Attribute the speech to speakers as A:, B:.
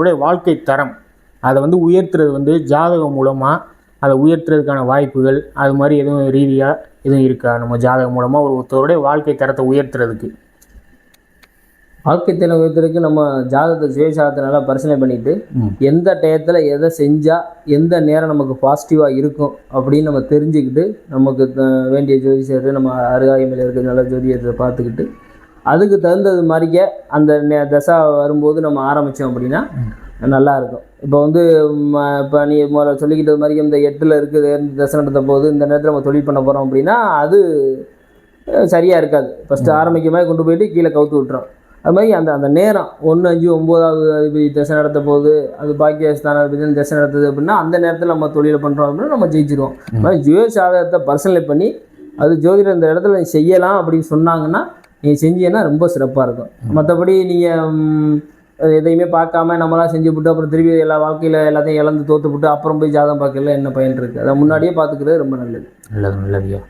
A: ஒருத்தருடைய வாழ்க்கை தரம். அதை வந்து உயர்த்துறது வந்து ஜாதகம் மூலமாக அதை உயர்த்துறதுக்கான வாய்ப்புகள் அது மாதிரி எதுவும் ரீதியாக எதுவும் இருக்கா? நம்ம ஜாதகம் மூலமாக ஒரு ஒருத்தருடைய வாழ்க்கை தரத்தை உயர்த்துறதுக்கு.
B: வாழ்க்கை திறன் உயர்த்துறதுக்கு நம்ம ஜாதகத்தை சுயஜாதகத்தை நல்லா பரிசீலனை பண்ணிட்டு. எந்த டயத்தில் எதை செஞ்சால் எந்த நேரம் நமக்கு பாசிட்டிவாக இருக்கும் அப்படின்னு நம்ம தெரிஞ்சுக்கிட்டு நமக்கு வேண்டிய ஜோதிஷத்தை நம்ம அருகாமையில் இருக்கிற நல்ல ஜோதிடத்தை பார்த்துக்கிட்டு அதுக்கு தகுந்தது மாதிரிக்க அந்த நே- தசா வரும்போது நம்ம ஆரம்பித்தோம் அப்படின்னா நல்லா இருக்கும் இப்போ வந்து இப்போ நீ முதல்ல சொல்லிக்கிட்டது மாதிரி இந்த எட்டில் இருக்குது இந்த தசை நடந்த போது இந்த நேரத்தில் நம்ம தொழில் பண்ண போகிறோம் அப்படின்னா அது சரியாக இருக்காது. ஃபஸ்ட்டு ஆரம்பிக்க மாதிரி கொண்டு போயிட்டு கீழே கவுத்து விட்டுரும். அது மாதிரி அந்த அந்த நேரம் ஒன்று அஞ்சு ஒம்போதாவது அதிபதி தசை நடத்த போது அது பாக்கிய ஸ்தானாதிபதி தசை நடத்துது அப்படின்னா அந்த நேரத்தில் நம்ம தொழிலை பண்ணுறோம் அப்படின்னா நம்ம ஜெயிச்சிருவோம். ஜுவ சாதகத்தை பரிசீலனை பண்ணி அது ஜோதிடர் இந்த இடத்துல செய்யலாம் அப்படின்னு சொன்னாங்கன்னா நீங்கள் செஞ்சீங்கன்னா ரொம்ப சிறப்பாக இருக்கும். மற்றபடி நீங்கள் எதையுமே பார்க்காம நம்மளாம் செஞ்சு விட்டு அப்புறம் திருப்பி எல்லா வாழ்க்கையில் எல்லாத்தையும் இழந்து தோற்று விட்டு அப்புறம் போய் ஜாதகம் பார்க்கல என்ன பயன் இருக்குது அதை முன்னாடியே பார்த்துக்கிறது ரொம்ப நல்லது.
A: நல்லது நல்லதுயா